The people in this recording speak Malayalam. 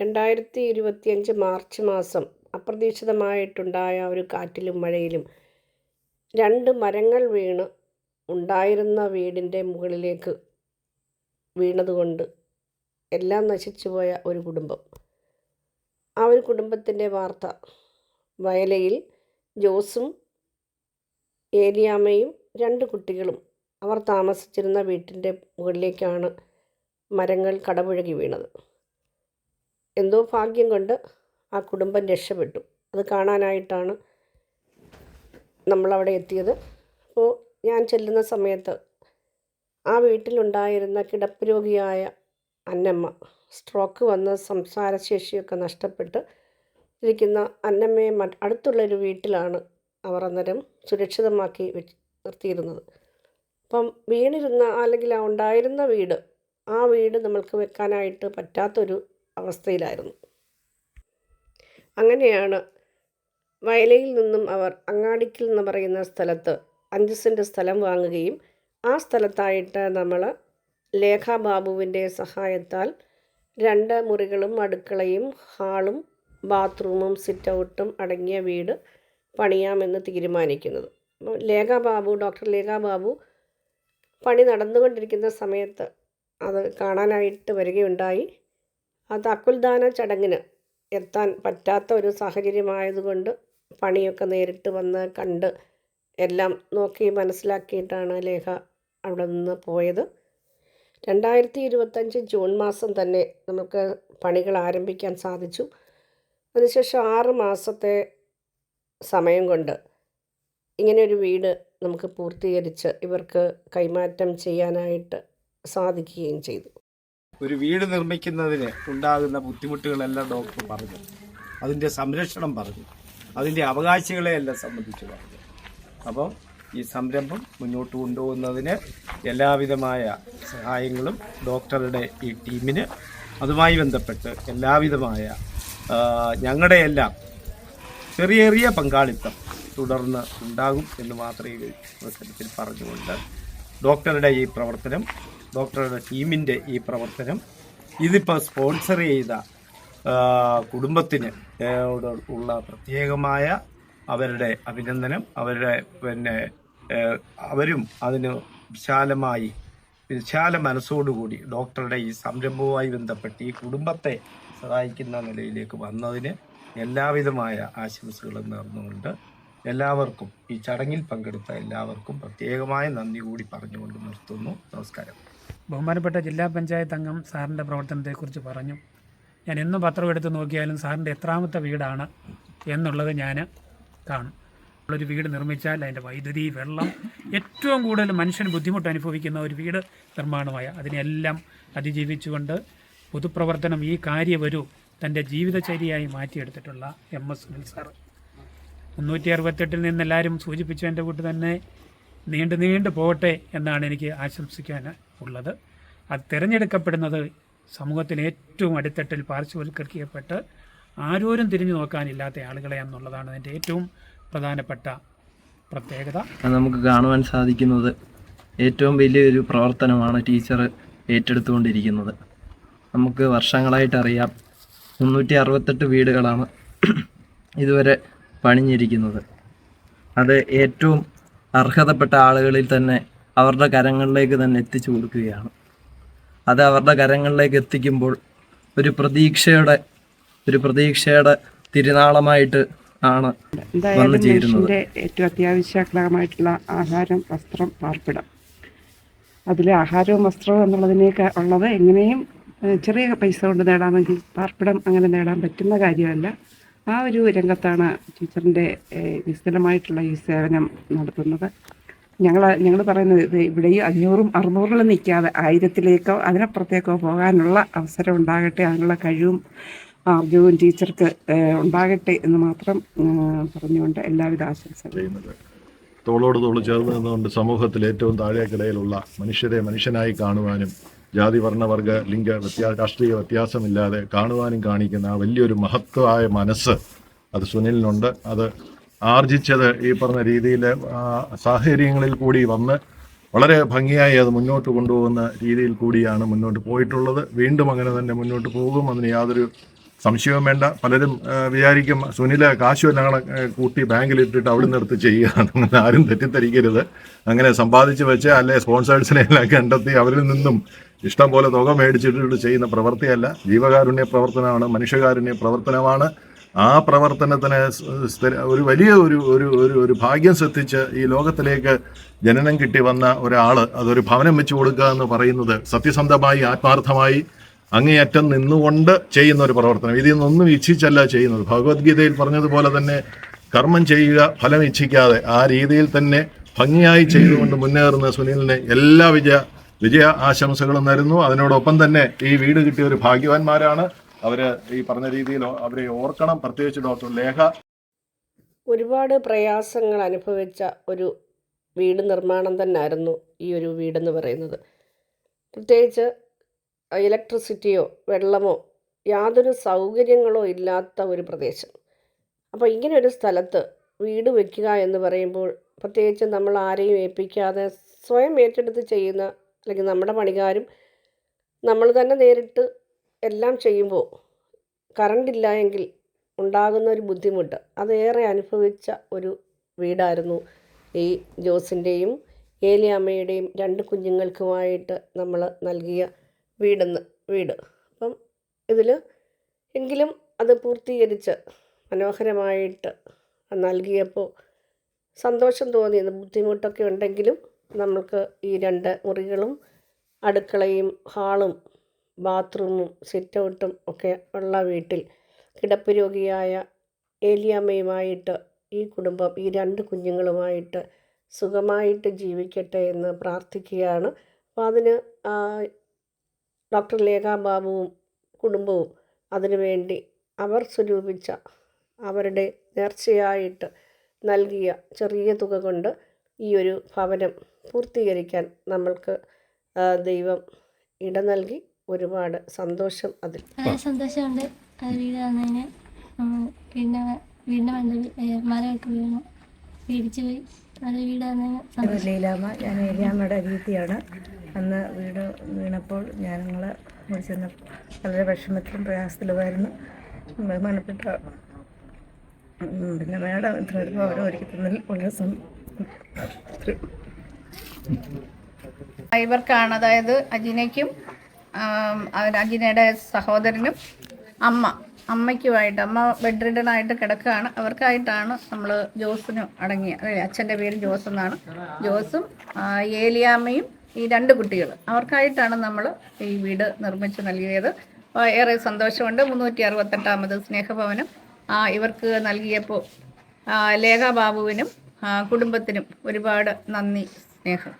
രണ്ടായിരത്തി ഇരുപത്തിയഞ്ച് മാർച്ച് മാസം അപ്രതീക്ഷിതമായിട്ടുണ്ടായ ഒരു കാറ്റിലും മഴയിലും രണ്ട് മരങ്ങൾ വീണ് ഉണ്ടായിരുന്ന വീടിന്റെ മുകളിലേക്ക് വീണതുകൊണ്ട് എല്ലാം നശിച്ചുപോയ ഒരു കുടുംബം. ആ ഒരു കുടുംബത്തിന്റെ വാർത്ത. വയലയിൽ ജോസും ഏലിയാമ്മയും രണ്ട് കുട്ടികളും അവർ താമസിച്ചിരുന്ന വീട്ടിന്റെ മുകളിലേക്കാണ് മരങ്ങൾ കടപുഴകി വീണത്. എന്തോ ഭാഗ്യം കൊണ്ട് ആ കുടുംബം രക്ഷപ്പെട്ടു. അത് കാണാനായിട്ടാണ് നമ്മളവിടെ എത്തിയത്. അപ്പോൾ ഞാൻ ചെല്ലുന്ന സമയത്ത് ആ വീട്ടിലുണ്ടായിരുന്ന കിടപ്പ് രോഗിയായ അന്നമ്മ സ്ട്രോക്ക് വന്ന് സംസാരശേഷിയൊക്കെ നഷ്ടപ്പെട്ട് ഇരിക്കുന്ന അന്നമ്മയെ അടുത്തുള്ളൊരു വീട്ടിലാണ് അവർ അന്നേരം സുരക്ഷിതമാക്കി നിർത്തിയിരുന്നത്. അപ്പം വീണിരുന്ന അല്ലെങ്കിൽ ആ ഉണ്ടായിരുന്ന വീട് ആ വീട് നമ്മൾക്ക് വെക്കാനായിട്ട് പറ്റാത്തൊരു അവസ്ഥയിലായിരുന്നു. അങ്ങനെയാണ് വയലയിൽ നിന്നും അവർ അങ്ങാടിക്കൽ എന്ന് പറയുന്ന സ്ഥലത്ത് അഞ്ച് സെന്റ് സ്ഥലം വാങ്ങുകയും ആ സ്ഥലത്തായിട്ട് നമ്മൾ ലേഖ ബാബുവിന്റെ സഹായത്താൽ രണ്ട് മുറികളും അടുക്കളയും ഹാളും ബാത്റൂമും സിറ്റ് ഔട്ടും അടങ്ങിയ വീട് പണിയാമെന്ന് തീരുമാനിക്കുന്നത്. ലേഖാ ബാബു ഡോക്ടർ ലേഖ ബാബു പണി നടന്നുകൊണ്ടിരിക്കുന്ന സമയത്ത് അത് കാണാനായിട്ട് വരികയുണ്ടായി. ആ താക്കോൽദാന ചടങ്ങിന് എത്താൻ പറ്റാത്ത ഒരു സാഹചര്യമായതുകൊണ്ട് പണിയൊക്കെ നേരിട്ട് വന്ന് കണ്ട് എല്ലാം നോക്കി മനസ്സിലാക്കിയിട്ടാണ് ലേഖ അവിടെ നിന്ന് പോയത്. രണ്ടായിരത്തി ഇരുപത്തഞ്ച് ജൂൺ മാസം തന്നെ നമുക്ക് പണികൾ ആരംഭിക്കാൻ സാധിച്ചു. അതിനുശേഷം ആറ് മാസത്തെ സമയം കൊണ്ട് ഇങ്ങനെയൊരു വീട് നമുക്ക് പൂർത്തീകരിച്ച് ഇവർക്ക് കൈമാറ്റം ചെയ്യാനായിട്ട് സാധിക്കുകയും ചെയ്തു. ഒരു വീട് നിർമ്മിക്കുന്നതിന് ഉണ്ടാകുന്ന ബുദ്ധിമുട്ടുകളെല്ലാം ഡോക്ടർ പറഞ്ഞു. അതിന്റെ സംരക്ഷണം പറഞ്ഞു. അതിന്റെ അവകാശികളെയെല്ലാം സംബന്ധിച്ച് പറഞ്ഞു. അപ്പോൾ ഈ സംരംഭം മുന്നോട്ട് കൊണ്ടുപോകുന്നതിന് എല്ലാവിധമായ സഹായങ്ങളും ഡോക്ടറുടെ ഈ ടീമിന്. അതുമായി ബന്ധപ്പെട്ട് എല്ലാവിധമായ ആ, ഞങ്ങളുടെ എല്ലാം ചെറിയ ചെറിയ പങ്കാളിത്തം തുടർന്ന് ഉണ്ടാകും എന്ന് മാത്രമേ അവസരത്തിൽ പറഞ്ഞുകൊണ്ട് ഡോക്ടറുടെ ഈ പ്രവർത്തനം ഡോക്ടറുടെ ടീമിന്റെ ഈ പ്രവർത്തനം. ഇതിപ്പോൾ സ്പോൺസർ ചെയ്ത കുടുംബത്തിന് ഉള്ള പ്രത്യേകമായ അവരുടെ അഭിനന്ദനം അവരുടെ പിന്നെ അവരും അതിന് വിശാലമായി വിശാല മനസ്സോടുകൂടി ഡോക്ടറുടെ ഈ സംരംഭവുമായി ബന്ധപ്പെട്ട് ഈ കുടുംബത്തെ സഹായിക്കുന്ന നിലയിലേക്ക് വന്നതിന് എല്ലാവിധമായ ആശംസകളും നേർന്നുകൊണ്ട് എല്ലാവർക്കും ഈ ചടങ്ങിൽ പങ്കെടുത്ത എല്ലാവർക്കും പ്രത്യേകമായ നന്ദി കൂടി പറഞ്ഞുകൊണ്ട് നിർത്തുന്നു. നമസ്കാരം. ബഹുമാനപ്പെട്ട ജില്ലാ പഞ്ചായത്ത് അംഗം സാറിന്റെ പ്രവർത്തനത്തെക്കുറിച്ച് പറഞ്ഞു. ഞാൻ എന്നും പത്രം എടുത്ത് നോക്കിയാലും സാറിന്റെ എത്രാമത്തെ വീടാണ് എന്നുള്ളത് ഞാൻ കാണും. ഒരു വീട് നിർമ്മിച്ചാൽ അതിന്റെ വൈദ്യുതി വെള്ളം ഏറ്റവും കൂടുതൽ മനുഷ്യന് ബുദ്ധിമുട്ട് അനുഭവിക്കുന്ന ഒരു വീട് നിർമ്മാണമായ അതിനെല്ലാം അതിജീവിച്ചുകൊണ്ട് പൊതുപ്രവർത്തനം ഈ കാര്യവരു തന്റെ ജീവിതചര്യയായി മാറ്റിയെടുത്തിട്ടുള്ള എം എസ് സുനിൽ സാറ് മുന്നൂറ്റി അറുപത്തെട്ടിൽ നിന്ന് എല്ലാവരും സൂചിപ്പിച്ചതിന്റെ കൂട്ട് തന്നെ നീണ്ടു നീണ്ടു പോകട്ടെ എന്നാണ് എനിക്ക് ആശംസിക്കാൻ ഉള്ളത്. അത് തിരഞ്ഞെടുക്കപ്പെടുന്നത് സമൂഹത്തിൽ ഏറ്റവും അടിത്തട്ടിൽ പാർശ്വവൽക്കരിക്കപ്പെട്ട് ആരോരും തിരിഞ്ഞു നോക്കാനില്ലാത്ത ആളുകളെ എന്നുള്ളതാണ് അതിന്റെ ഏറ്റവും പ്രധാനപ്പെട്ട പ്രത്യേകത. നമുക്ക് കാണുവാൻ സാധിക്കുന്നത് ഏറ്റവും വലിയൊരു പ്രവർത്തനമാണ് ടീച്ചർ ഏറ്റെടുത്തുകൊണ്ടിരിക്കുന്നത്. നമുക്ക് വർഷങ്ങളായിട്ട് അറിയാം മുന്നൂറ്റി അറുപത്തെട്ട് വീടുകളാണ് ഇതുവരെ പണിഞ്ഞിരിക്കുന്നത്. അത് ഏറ്റവും അർഹതപ്പെട്ട ആളുകളിൽ തന്നെ അവരുടെ കരങ്ങളിലേക്ക് തന്നെ എത്തിച്ചു കൊടുക്കുകയാണ്. അത് അവരുടെ കരങ്ങളിലേക്ക് എത്തിക്കുമ്പോൾ ഒരു പ്രതീക്ഷയുടെ ഒരു പ്രതീക്ഷയുടെ തിരുനാളമായിട്ട് ആണ് വന്നു ചേരുന്നത്. ഏറ്റവും അത്യാവശ്യമായിട്ടുള്ള ആഹാരം വസ്ത്രം പാർപ്പിടം. അതിലെ ആഹാരവും വസ്ത്രവും എന്നുള്ളതിനേക്കാൾ ഉള്ളത് എങ്ങനെയും ചെറിയ പൈസ കൊണ്ട് നേടാമെങ്കിൽ പാർപ്പിടം അങ്ങനെ നേടാൻ പറ്റുന്ന കാര്യമല്ല. ആ ഒരു രംഗത്താണ് ടീച്ചറിന്റെ വിശദമായിട്ടുള്ള ഈ സേവനം നടത്തുന്നത്. ഞങ്ങൾ ഞങ്ങൾ പറയുന്നത് ഇവിടെ ഈ അഞ്ഞൂറും അറുന്നൂറിലും നിൽക്കാതെ ആയിരത്തിലേക്കോ അതിനപ്പുറത്തേക്കോ പോകാനുള്ള അവസരം ഉണ്ടാകട്ടെ അതിനുള്ള കഴിവും ആർജവും ടീച്ചർക്ക് ഉണ്ടാകട്ടെ എന്ന് മാത്രം പറഞ്ഞുകൊണ്ട് എല്ലാവിധ ആശംസകളും. തോളോട് തോൾ ചേർന്ന് നിന്നുകൊണ്ട് സമൂഹത്തിൽ ഏറ്റവും താഴേക്കിടയിലുള്ള മനുഷ്യരെ മനുഷ്യനായി കാണുവാനും ജാതി വർണവർഗ ലിംഗ വ്യത്യാ രാഷ്ട്രീയ വ്യത്യാസമില്ലാതെ കാണുവാനും കാണിക്കുന്ന ആ വലിയൊരു മഹത്വമായ മനസ്സ് അത് സുനിലിനുണ്ട്. അത് ആർജിച്ചത് ഈ പറഞ്ഞ രീതിയിൽ സാഹചര്യങ്ങളിൽ കൂടി വന്ന് വളരെ ഭംഗിയായി അത് മുന്നോട്ട് കൊണ്ടുപോകുന്ന രീതിയിൽ കൂടിയാണ് മുന്നോട്ട് പോയിട്ടുള്ളത്. വീണ്ടും അങ്ങനെ തന്നെ മുന്നോട്ട് പോകും. അതിന് യാതൊരു സംശയവും വേണ്ട. പലരും വിചാരിക്കും സുനില കാശു എല്ലാം കൂട്ടി ബാങ്കിൽ ഇട്ടിട്ട് അവിടെ എടുത്ത് ചെയ്യുകയാണ് ആരും തെറ്റിദ്ധരിക്കരുത്. അങ്ങനെ സമ്പാദിച്ച് വെച്ച് അല്ലെ സ്പോൺസേഴ്സിനെ എല്ലാം കണ്ടെത്തി അവരിൽ നിന്നും ഇഷ്ടം പോലെ തുക മേടിച്ചിട്ട് ചെയ്യുന്ന പ്രവൃത്തിയല്ല. ജീവകാരുണ്യ പ്രവർത്തനമാണ് മനുഷ്യകാരുണ്യ പ്രവർത്തനമാണ്. ആ പ്രവർത്തനത്തിന് ഒരു വലിയ ഒരു ഒരു ഒരു ഒരു ഭാഗ്യം ശ്രദ്ധിച്ച് ഈ ലോകത്തിലേക്ക് ജനനം കിട്ടി വന്ന ഒരാൾ അതൊരു ഭവനം വെച്ച് കൊടുക്കുക എന്ന് പറയുന്നത് സത്യസന്ധമായി ആത്മാർത്ഥമായി അങ്ങേയറ്റം നിന്നുകൊണ്ട് ചെയ്യുന്ന ഒരു പ്രവർത്തനം. ഇതിൽ നിന്നൊന്നും ഇച്ഛിച്ചല്ല ചെയ്യുന്നത്. ഭഗവത്ഗീതയിൽ പറഞ്ഞതുപോലെ തന്നെ കർമ്മം ചെയ്യുക ഫലം ഇച്ഛിക്കാതെ ആ രീതിയിൽ തന്നെ ഭംഗിയായി ചെയ്തുകൊണ്ട് മുന്നേറുന്ന സുനിലിന് എല്ലാ വിജയ വിജയ ആശംസകളും നേരുന്നു. അതിനോടൊപ്പം തന്നെ ഈ വീട് കിട്ടിയ ഒരു ഭാഗ്യവാന്മാരാണ്. അവർ ഈ പറഞ്ഞ രീതിയിൽ അവരെ ഓർക്കണം. പ്രത്യേകിച്ച് ഡോക്ടർ ലേഖ. ഒരുപാട് പ്രയാസങ്ങൾ അനുഭവിച്ച ഒരു വീട് നിർമ്മാണം തന്നെയായിരുന്നു ഈ ഒരു വീടെന്ന് പറയുന്നത്. പ്രത്യേകിച്ച് ഇലക്ട്രിസിറ്റിയോ വെള്ളമോ യാതൊരു സൗകര്യങ്ങളോ ഇല്ലാത്ത ഒരു പ്രദേശം. അപ്പോൾ ഇങ്ങനെ ഒരു സ്ഥലത്ത് വീട് വയ്ക്കുക എന്ന് പറയുമ്പോൾ പ്രത്യേകിച്ച് നമ്മൾ ആരെയും ഏൽപ്പിക്കാതെ സ്വയം ഏറ്റെടുത്ത് ചെയ്യുന്ന അല്ലെങ്കിൽ നമ്മുടെ പണികാരും നമ്മൾ തന്നെ നേരിട്ട് എല്ലാം ചെയ്യുമ്പോൾ കറണ്ട് ഇല്ല എങ്കിൽ ഉണ്ടാകുന്ന ഒരു ബുദ്ധിമുട്ട്. അതേറെ അനുഭവിച്ച ഒരു വീടായിരുന്നു. ഈ ജോസിന്റെയും ഏലിയാമ്മയുടെയും രണ്ട് കുഞ്ഞുങ്ങൾക്കുമായിട്ട് നമ്മൾ നൽകിയ വീടെന്ന് വീട്. അപ്പം ഇതിൽ എങ്കിലും അത് പൂർത്തീകരിച്ച് മനോഹരമായിട്ട് നൽകിയപ്പോൾ സന്തോഷം തോന്നിയത് ബുദ്ധിമുട്ടൊക്കെ ഉണ്ടെങ്കിലും നമ്മൾക്ക് ഈ രണ്ട് മുറികളും അടുക്കളയും ഹാളും ബാത്റൂമും സിറ്റ് ഔട്ടും ഒക്കെ ഉള്ള വീട്ടിൽ കിടപ്പ് രോഗിയായ ഏലിയാമ്മയുമായിട്ട് ഈ കുടുംബം ഈ രണ്ട് കുഞ്ഞുങ്ങളുമായിട്ട് സുഖമായിട്ട് ജീവിക്കട്ടെ എന്ന് പ്രാർത്ഥിക്കുകയാണ്. അപ്പോൾ അതിന് ഡോക്ടർ ലേഖാ ബാബുവും കുടുംബവും അതിനുവേണ്ടി അവർ സ്വരൂപിച്ച അവരുടെ നേർച്ചയായിട്ട് നൽകിയ ചെറിയ തുക കൊണ്ട് ഈ ഒരു ഭവനം പൂർത്തീകരിക്കാൻ നമ്മൾക്ക് ദൈവം ഇട നൽകി. ഒരുപാട് സന്തോഷം അതിൽ. സന്തോഷമുണ്ട്. വീട് വന്നതിന് ഉം, വീടിന്റെ വീടിന്റെ മണ്ടയിൽ മരമൊക്കെ വീണു പേടിച്ചു പോയി. നല്ല വീട് വന്നതിന് ലീലാമ്മ ഞാൻ ഏലിയാമ്മയുടെ അനിയത്തിയാണ്. അന്ന് വീട് വീണപ്പോൾ ഞങ്ങൾ ചെന്ന് വളരെ വിഷമത്തിലും പ്രയാസത്തിലുമായിരുന്നു. ബഹുമാനപ്പെട്ട പിന്നെ മേഡം ഇത്ര വരുമ്പോൾ അവരെ ഒരുക്കി തന്നതിൽ വളരെ സം ഇവർക്കാണ് അതായത് അജിനയ്ക്കും അജിനയുടെ സഹോദരനും അമ്മ അമ്മയ്ക്കുമായിട്ട് അമ്മ ബെഡ് റിഡൺ ആയിട്ട് കിടക്കുകയാണ്. അവർക്കായിട്ടാണ് നമ്മൾ ജോസിനും അടങ്ങിയ അല്ലെ അച്ഛന്റെ പേര് ജോസ് എന്നാണ്. ജോസും ഏലിയാമ്മയും ഈ രണ്ട് കുട്ടികൾ അവർക്കായിട്ടാണ് നമ്മൾ ഈ വീട് നിർമ്മിച്ച് നൽകിയത്. ഏറെ സന്തോഷമുണ്ട്. മുന്നൂറ്റി അറുപത്തെട്ടാമത് സ്നേഹഭവനം ഇവർക്ക് നൽകിയപ്പോൾ ലേഖാ ബാബുവിനും കുടുംബത്തിനും ഒരുപാട് നന്ദി സ്നേഹം.